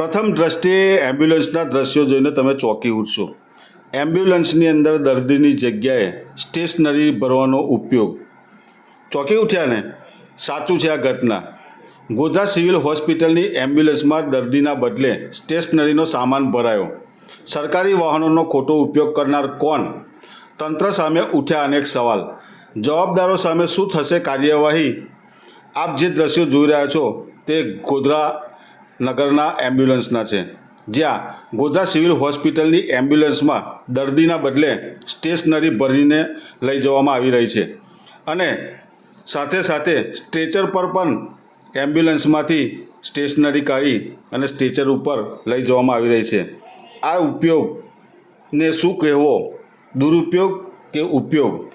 પ્રથમ દ્રષ્ટિએ એમ્બ્યુલન્સના દ્રશ્યો જોઈને તમે ચોંકી ઉઠશો. એમ્બ્યુલન્સની અંદર દર્દીની જગ્યાએ સ્ટેશનરી ભરવાનો ઉપયોગ. ચોંકી ઉઠ્યા ને? સાચું છે આ ઘટના. ગોધરા સિવિલ હોસ્પિટલની એમ્બ્યુલન્સમાં દર્દીના બદલે સ્ટેશનરીનો સામાન ભરાયો. સરકારી વાહનોનો ખોટો ઉપયોગ કરનાર કોણ? તંત્ર સામે ઉઠ્યા અનેક સવાલ. જવાબદારો સામે શું થશે કાર્યવાહી? આપ જે દ્રશ્યો જોઈ રહ્યા છો તે ગોધરા નગરના એમ્બ્યુલન્સના છે. જ્યાં ગોધરા સિવિલ હોસ્પિટલની એમ્બ્યુલન્સમાં દર્દીના બદલે સ્ટેશનરી ભરીને લઈ જવામાં આવી રહી છે. અને સાથે સાથે સ્ટ્રેચર પર પણ એમ્બ્યુલન્સમાંથી સ્ટેશનરી કાઢી અને સ્ટ્રેચર ઉપર લઈ જવામાં આવી રહી છે. આ ઉપયોગને શું કહેવો? દુરુપયોગ કે ઉપયોગ?